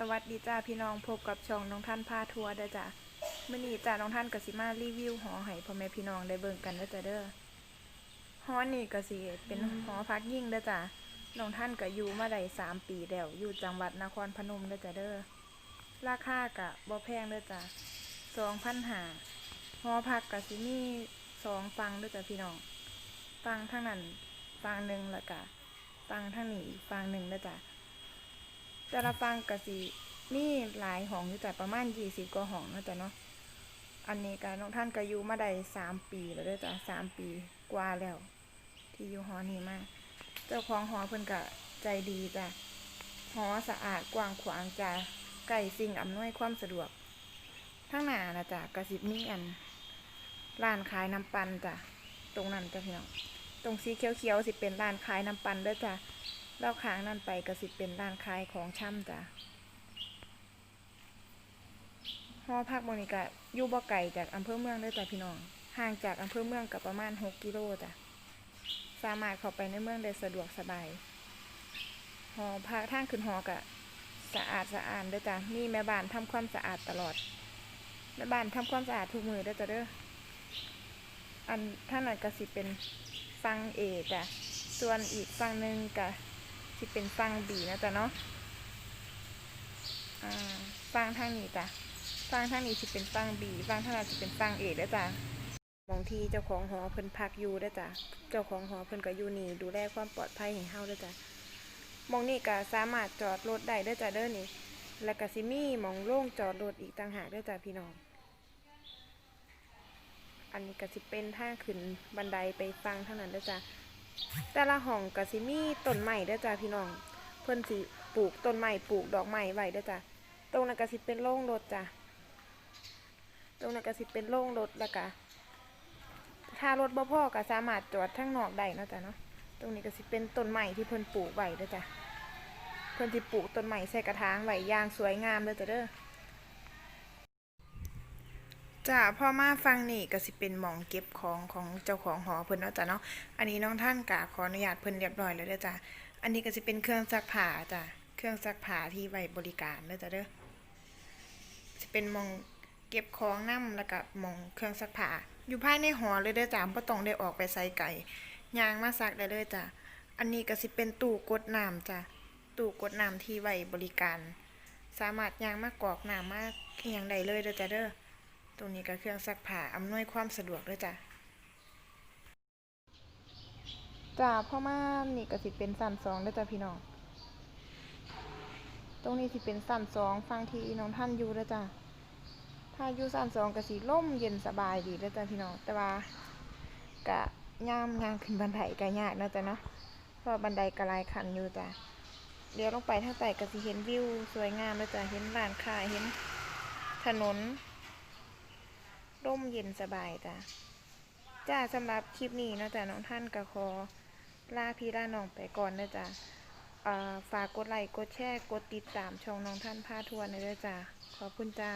สวัสดีจ้าพี่น้องพบกับช่องน้องท่านพาทัวร์เด้อจ้ามื่อนี้จ้าน้องท่านกสิมารีวิวหอให้พ่อแม่พี่น้องได้เบิ่งกันเด้อจ้าเด้อหอนี่กสิเป็นหอพักยิ่งเด้อจ้าน้องท่านก็อยู่มาได้สามปีแล้วอยู่จังหวัดนครพนมเด้อจ้าเด้อราคากะบ่แพงเด้อจ้าสองพันหาหอพักกสิมีสองฟังเด้อจ้าพี่น้องฟังทางนั้นฟังหนึ่งล้วก็ฟังทางนี้ฟังหนึ่งเด้อจ้า แต่ละฟังกะสิมีหลายห้องอยู่แต่ประมาณยี่สิบกว่าห้องนะจ้ะเนาะอันนี้ก็น้องท่านก็อยู่มาได้สามปีแล้วด้อจ้ะสามปีกว่าแล้ว ที่อยู่หอนี้มาเจ้าของหอเพิ่นก็ใจดีจ้ะหอสะอาดกว้างขวางจ้ะไก่สิ่งอำนวยความสะดวกทั้งหน้านะจ้ะกระสิบมีอันร้านขายน้ำปั่นจ้ะตรงนั้นจ้ะพี่น้องตรงสีเขียวๆสิเป็นร้านขายน้ำปั่นด้อจ้ะ แล้วขางนั่นไปก็สิเป็นร้านขายของช่ำจ้ะหอพักบริกะอยู่บ่ไก่จากอำเภอเมืองด้อจ้ะพี่น้อง ห่างจากอำเภอเมืองกับประมาณหกกิโลจ้ะ สามารถเข้าไปในเมืองได้สะดวกสบาย หอพักทางขึ้นหอกะสะอาดสะอาดด้อจ้ะ มีแม่บ้านทำความสะอาดตลอด แม่บ้านทำความสะอาดทุกมือด้อจ้ะเด้อ อันท่านนั้นก็สิเป็นฟังเอจ้ะ ส่วนอีกฝั่งหนึ่งก็ สิเป็นฝั่งบีนะจ๊ะเนาะอ่าฝั่งทางนี้จ้ะฝั่งทางนี้สิเป็นฝั่งบีฝั่งทางนั้นสิเป็นฝั่งเอเด้จ้ะบางทีเจ้าของหอเพิ่นพักอยู่เด้จ้ะเจ้าของหอเพิ่นก็อยู่นี่ดูแลความปลอดภัยให้เฮาด้จ้ะมองนี่ก็สามารถจอดรถได้ด้จ้ะเด้อนี่แล้วก็สิมีหมองโล่งจอดรถอีกต่างหากด้จ้ะพี่น้องอันนี้ก็สิเป็นทางขึ้นบันไดไปฟังทางนั้นด้จ้ะ แต่ละห้องก็สิมีต้นไม้เด้อจ้าพี่น้อง เพิ่นสิปลูกต้นไม้ปลูกดอกไม้ไว้เด้อจ้าตรงนั้นก็สิเป็นโล่งรถจ้ะตรงนั้นก็สิเป็นโล่งรถแล้วก็ถ้ารถบ่พอก็สามารถจอดทั้งนอกได้นะจ้ะเนาะตรงนี้ก็สิเป็นต้นไม้ที่เพิ่นปลูกไว้เด้อจ้ะเพิ่นสิปลูกต้นไม้ใส่กระถางไว้อย่างสวยงามเด้อจ้ะเด้อ จ้าพอมาฟังนี่ก็สิเป็นหมองเก็บของของเจ้าของหอเพิ่นเนาะจ้ะเนาะ อันนี้น้องท่านกะขออนุญาตเพิ่นเรียบร้อยแล้วเด้อจ้ะ อันนี้ก็จะเป็นเครื่องซักผ้าจ้ะ เครื่องซักผ้าที่ไว้บริการเด้อจ้ะเด้อจะเป็นหมองเก็บของน้ำแล้วก็หมองเครื่องซักผ้าอยู่ภายในหอเลยเด้อจ้ะบ่ต้องได้ออกไปใส่ไก่ยางมาซักได้เลยจ้ะ อันนี้ก็สิเป็นตู้กดน้ำจ้ะ ตู้กดน้ำที่ไว้บริการ สามารถยางมากรอกน้ำมาอหย่างใดเลยเด้อจ้ะเด้อ ตรงนี้ก็เครื่องซักผ้าอำนวยความสะดวกด้อจ้ะจ้าพ่อม่านี่ก็สิเป็นสั้นสองด้อจ้าพี่น้อง ตรงนี้สิเป็นสั้นสองฟังที่น้องท่านอยู่ด้อจ้าถ้าอยู่สั้นสองก็สิล่มเย็นสบายดีด้อจ้าพี่น้อง แต่ว่ากะย่ามย่างขึ้นบันไดก็ยากนะจ้ะเนาะ เพราะบันไดก็หลายขันอยู่จ้ะเดี๋ยวลงไปทางใต้ก็สิเห็นวิวสวยงามด้อจ้ะเห็นร้านค้าเห็นถนน ร่มเย็นสบายจ้ะจ้าสำหรับคลิปนี้นะจ๊ะน้องท่านก็ขอลาพี่ลาน้องไปก่อนนะจ๊ะฝากกดไลค์กดแชร์กดติดตามช่องน้องท่านพาทัวร์นะเด้อจ้ะขอบคุณจ้า